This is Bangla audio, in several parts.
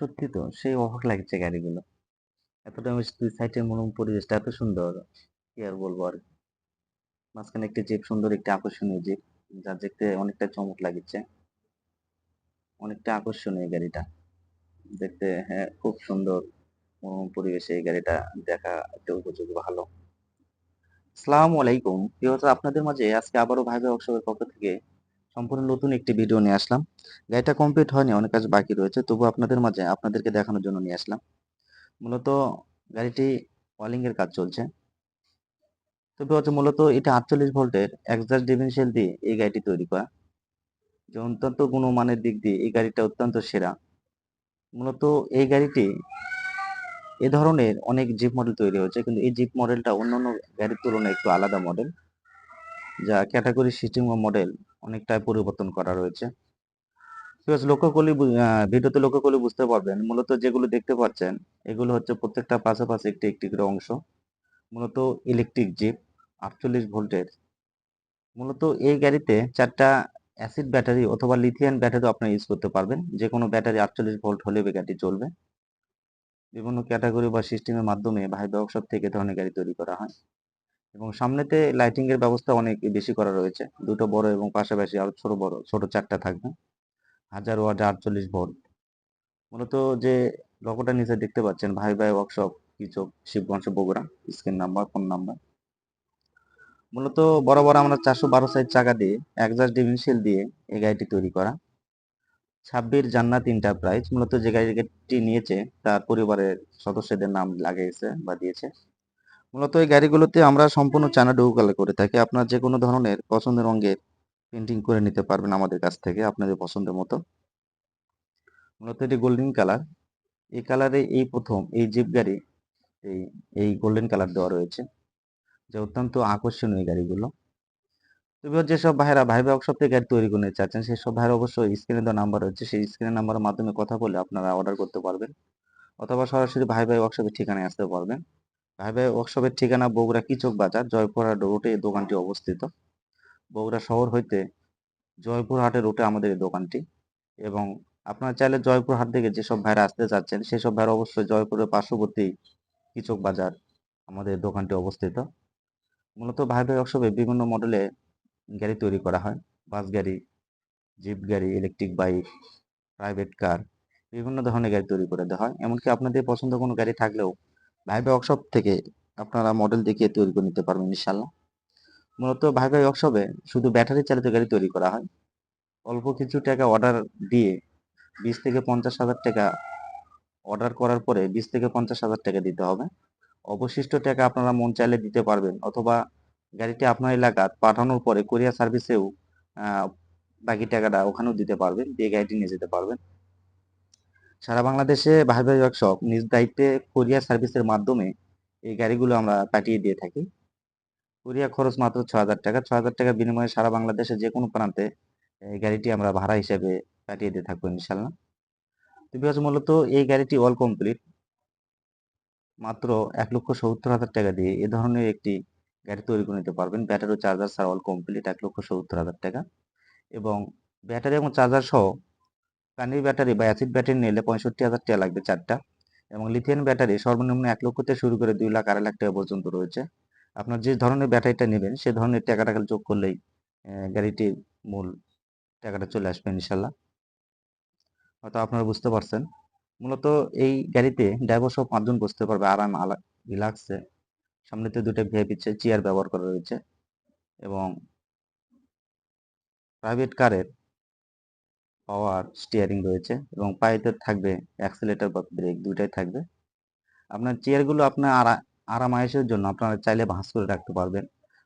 সত্যি তো সেই অবাক লাগছে গাড়িগুলো। এতটা দুই সাইডের মনোরম পরিবেশটা এত সুন্দর, কি আর বলব আর। মাঝখানে একটি জিপ সুন্দর একটি আকর্ষণীয় জিপ, যা দেখতে অনেকটা চমক লাগিচ্ছে। অনেকটা আকর্ষণীয় গাড়িটা। দেখতে হ্যাঁ, খুব সুন্দর মনোরম পরিবেশে এই গাড়িটা দেখা একটা উপযোগী ভালো। আসসালামু আলাইকুম। প্রিয় হচ্ছে আপনাদের মাঝে আজকে আবারও ভাইবা ওয়ার্কশপের পক্ষ থেকে সম্পূর্ণ নতুন একটি ভিডিও নিয়ে আসলাম। গাড়িটা কমপ্লিট হয়নি, অনেক কাজ বাকি রয়েছে। তবুও আপনাদের মাঝে আপনাদেরকে দেখানোর জন্য নিয়ে আসলাম। মূলত গাড়িটি ওয়ালিং এর কাজ চলছে। তবে হচ্ছে মূলত এটা ৪৮ ভোল্টের এক্সজস্ট ডিফারেনশিয়াল দিয়ে এই গাড়িটি তৈরি করা। যে অত্যন্ত গুণমানের দিক দিয়ে এই গাড়িটা অত্যন্ত সেরা। মূলত এই গাড়িটি এ ধরনের অনেক জিপ মডেল তৈরি হয়েছে। কিন্তু এই জিপ মডেলটা অন্য অন্য গাড়ির তুলনায় একটু আলাদা মডেল। যা ক্যাটেগরি সিস্টেম মডেল অনেকটাই পরিবর্তন করা রয়েছে। লক্ষ্য করলে ভিডিওতে লক্ষ্য করলে বুঝতে পারবেন। মূলত যেগুলো দেখতে পাচ্ছেন, এগুলো হচ্ছে প্রত্যেকটা পাশাপাশি একটি, একটি করে অংশ। মূলত ইলেকট্রিক জিপ ৪৮ ভোল্টের। মূলত এই গাড়িতে চারটা অ্যাসিড ব্যাটারি অথবা লিথিয়াম ব্যাটারিও আপনারা ইউজ করতে পারবেন। যে কোনো ব্যাটারি ৪৮ ভোল্ট এই গাড়িটি চলবে। বিভিন্ন ক্যাটাগরি বা সিস্টেমের মাধ্যমে ভাইবা ওয়ার্কশপ থেকে ধরনের গাড়ি তৈরি করা হয়। এবং সামনেতে লাইটিং এর ব্যবস্থা অনেক বেশি করা রয়েছে। দুটো বড় এবং পাশাপাশি আরও ছোট বড়, ছোট চারটা থাকবে। হাজার ওয়াট ৪৮ ভোল্ট। মূলত যে লোগোটা নিচে দেখতে পাচ্ছেন, ভাই ভাই workshop Kichak Shibganj Bogura screen number phone number মূলত বরাবর আমরা চারশো বারো সাইজ চাকা দিয়ে একজাস্ট ডিভিনশিল দিয়ে এই গাড়িটি তৈরি করা ছাব্বির জান্নাত ইন্টারপ্রাইজ মূলত যে গাড়িটি নিয়েছে, তার পরিবারের সদস্যদের নাম লাগিয়েছে বা দিয়েছে মূলত এই গাড়িগুলোতে আমরা সম্পূর্ণ চায়না ডু কালার করে থাকি। আপনার যে কোনো ধরনের পছন্দের রঙের পেন্টিং করে নিতে পারবেন আমাদের কাছ থেকে আপনাদের পছন্দের মতো। মূলত এটি গোল্ডেন কালার এই কালারে এই প্রথম এই জিপ গাড়ি, এই এই গোল্ডেন কালার দেওয়া রয়েছে। যে অত্যন্ত আকর্ষণীয় গাড়িগুলো। তবে যেসব ভাইরা ভাই ওয়ার্কশপ থেকে গাড়ি তৈরি করে চাচ্ছেন সেসব ভাইরা অবশ্যই স্ক্রিনে দেওয়া নাম্বার রয়েছে। সেই স্ক্রিনের নাম্বারের মাধ্যমে কথা বলে আপনারা অর্ডার করতে পারবেন। অথবা সরাসরি ভাই ভাই ওয়ার্কশপের ঠিকানায় আসতে পারবেন। ভাই ভাই ওয়ার্কশপের ঠিকানা বগুড়া কিচক বাজার, জয়পুরহাট রোডে এই দোকানটি অবস্থিত। বগুড়া শহর হইতে জয়পুরহাটের রুটে আমাদের এই দোকানটি এবং আপনারা চাইলে জয়পুরহাট থেকে যেসব ভাইরা আসতে চাচ্ছেন, সেসব ভাইরা অবশ্যই জয়পুরের পার্শ্ববর্তী কিচক বাজার আমাদের দোকানটি অবস্থিত। মূলত ভাই ভাই ওয়ার্কশপে বিভিন্ন মডেলে গাড়ি তৈরি করা হয়। বাস গাড়ি, জিপ গাড়ি ইলেকট্রিক বাইক প্রাইভেট কার বিভিন্ন ধরনের গাড়ি তৈরি করে দেওয়া হয়। এমনকি আপনাদের পছন্দ কোনো গাড়ি থাকলেও ভাই ভাই ওয়ার্কশপ থেকে আপনারা মডেল দেখিয়ে তৈরি করে নিতে পারবেন ইনশাল্লাহ মূলত ভাই ভাই ওয়ার্কশপে শুধু ব্যাটারি চালিত গাড়ি তৈরি করা হয়। অল্প কিছু টাকা অর্ডার দিয়ে বিশ থেকে পঞ্চাশ হাজার টাকা অর্ডার করার পরে বিশ থেকে পঞ্চাশ হাজার টাকা দিতে হবে। অবশিষ্ট টাকা আপনারা মন চাইলে দিতে পারবেন অথবা গাড়িটি আপনার এলাকা পাঠানোর পরে কোরিয়ার সার্ভিসেও বাকি টাকাটা ওখানেও দিতে পারবেন। দিয়ে গাড়িটি নিয়ে যেতে পারবেন। সারা বাংলাদেশে ভাই ভাই ওয়ার্কশপ নিজ দায়িত্বে কোরিয়ার সার্ভিসের মাধ্যমে এই গাড়িগুলো আমরা পাঠিয়ে দিয়ে থাকি। কোরিয়া খরচ মাত্র ছ হাজার টাকা। ছ হাজার টাকা বিনিময়ে সারা বাংলাদেশে যে কোনো প্রান্তে এই গাড়িটি আমরা ভাড়া হিসেবে পাঠিয়ে দিয়ে থাকব ইনশাল্লাহ তো হচ্ছে মূলত এই গাড়িটি অল কমপ্লিট মাত্র এক লক্ষ সত্তর হাজার টাকা দিয়ে এ ধরনের একটি গাড়ি তৈরি করে নিতে পারবেন। ব্যাটারি ও চার্জার ছাড়া অল কমপ্লিট এক লক্ষ সত্তর হাজার টাকা। এবং ব্যাটারি এবং চার্জার সহ পানির ব্যাটারি বা অ্যাসিড ব্যাটারি নিলে পঁয়ষট্টি হাজার টাকা লাগবে চারটা এবং লিথিয়াম ব্যাটারি সর্বনিম্ন এক লক্ষ থেকে শুরু করে দুই লাখ আড়াই লাখ টাকা পর্যন্ত রয়েছে। আপনার যে ধরনের ব্যাটারিটা নেবেন, সে ধরনের টাকাটা যোগ করলেই গাড়িটির মূল টাকাটা চলে আসবে ইনশাল্লাহ। হয়তো আপনারা বুঝতে পারছেন। মূলত এই গাড়িতে ড্রাইভার সহ পাঁচজন বসতে পারবে, আরাম আলা রিল্যাক্সে সামনেতে দুটো ভিআইপি চেয়ার ব্যবহার করা রয়েছে এবং প্রাইভেট কারের পাওয়ার স্টিয়ারিং রয়েছে এবং পায়েতে থাকবে অ্যাক্সিলেটর বা ব্রেক দুইটাই থাকবে। আপনার চেয়ারগুলো আপনার আরা আরাম আয়েসের জন্য আপনারা চাইলে ভাঁজ করে রাখতে পারবেন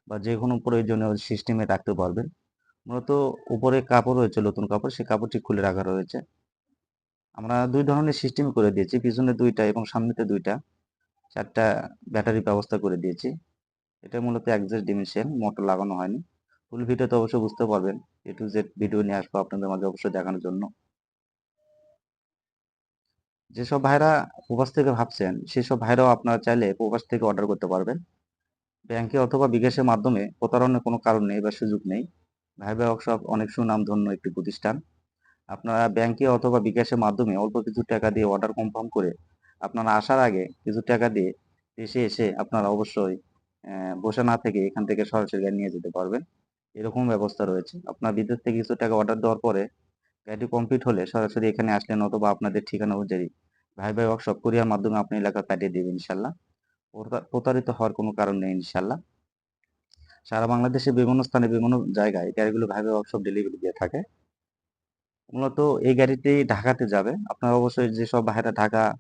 বা যে কোনো প্রয়োজনীয় সিস্টেমে রাখতে পারবেন। মূলত উপরে কাপড় রয়েছে, নতুন কাপড়, সেই কাপড়টি খুলে রাখা রয়েছে। আমরা দুই ধরনের সিস্টেম করে দিয়েছি, পিছনে দুইটা এবং সামনেতে দুইটা। চারটা ব্যাটারি ব্যবস্থা করে দিয়েছি। এটা মূলত একজাস্ট ডিমেনশন মোটর লাগানো হয়নি। ফুল ভিডিওতে অবশ্যই বুঝতে পারবেন। এ টু জেড ভিডিও নিয়ে আসব আপনাদের মাঝে অবশ্যই দেখানোর জন্য। যেসব ভাইরা প্রবাস থেকে ভাবছেন, সেসব ভাইরাও আপনারা চাইলে প্রবাস থেকে অর্ডার করতে পারবেন। ব্যাংকে অথবা বিকাশের মাধ্যমে প্রতারণের কোনো কারণ নেই বা সুযোগ নেই। ভাই ওয়ার্কশপ অনেক সুনাম ধন্য একটি প্রতিষ্ঠান। আপনারা ব্যাংকে অথবা বিকাশের মাধ্যমে অল্প কিছু টাকা দিয়ে অর্ডার কনফার্ম করে আপনারা আসার আগে কিছু টাকা দিয়ে দেশে এসে আপনারা অবশ্যই বসে না থেকে এখান থেকে সরাসরি নিয়ে যেতে পারবেন। এরকম ব্যবস্থা রয়েছে। আপনার বিদেশ থেকে কিছু টাকা অর্ডার দেওয়ার পরে গাড়িটি কমপ্লিট হলে সরাসরি এখানে আসলেন অথবা আপনাদের ঠিকানা অনুযায়ী ভাই ভাই ওয়ার্কশপ কুরিয়ার মাধ্যমে আপনি এলাকা পাঠিয়ে দেবেন ইনশাল্লাহ প্রতা- প্রতারিত হওয়ার কোনো কারণ নেই ইনশাল্লাহ সারা বাংলাদেশে বিভিন্ন স্থানে বিভিন্ন জায়গায় গাড়িগুলো ভাই ভাই ওয়ার্কশপ ডেলিভারি দিয়ে থাকে। মূলত এই গাড়িতেই ঢাকাতে যাবে। আপনারা অবশ্যই যেসব ভাইরা ঢাকা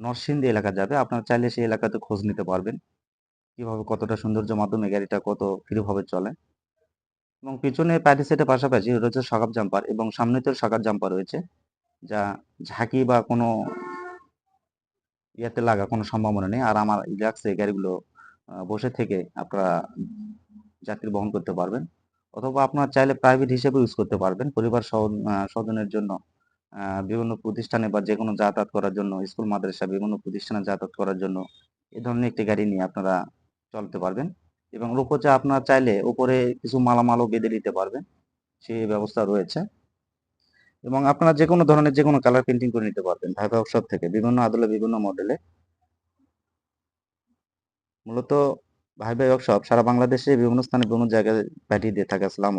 নরসিংদী এলাকা যাবে, আপনারা চাইলে সেই এলাকাতে খোঁজ নিতে পারবেন। কীভাবে কতটা সৌন্দর্য মাধ্যমে গাড়িটা কত ফ্রিভাবে চলে। এবং পিছনে প্যাডি সেটের পাশাপাশি রয়েছে সকাপ জাম্পার এবং সামনে তো সকাপ জাম্পার রয়েছে, যা ঝাঁকি বা কোনো ইয়াতে লাগা কোনো সম্ভাবনা নেই। আর আমার রিল্যাক্সে গাড়িগুলো বসে থেকে আপনারা যাত্রী বহন করতে পারবেন অথবা আপনারা চাইলে প্রাইভেট হিসেবে ইউজ করতে পারবেন। পরিবার স্বজনের জন্য বিভিন্ন প্রতিষ্ঠানে বা যে কোনো যাতায়াত করার জন্য, স্কুল, মাদ্রাসা, বিভিন্ন প্রতিষ্ঠানে যাতায়াত করার জন্য এ ধরনের একটি গাড়ি নিয়ে আপনারা চলতে পারবেন। এবং রূপচা আপনার চাইলে উপরে কিছু মালামালও বেঁধে দিতে পারবেন। সেই ব্যবস্থা রয়েছে। এবং আপনারা যে কোনো ধরনের যে কোনো কালার প্রিন্টিং করে নিতে পারবেন ভাই ভাই সব থেকে। বিভিন্ন আদলে বিভিন্ন মডেলে মূলত ভাই ভাই ওয়ার্কশপ সারা বাংলাদেশে বিভিন্ন স্থানে বিভিন্ন জায়গায় পাঠিয়ে দিয়ে থাকে। আসসালাম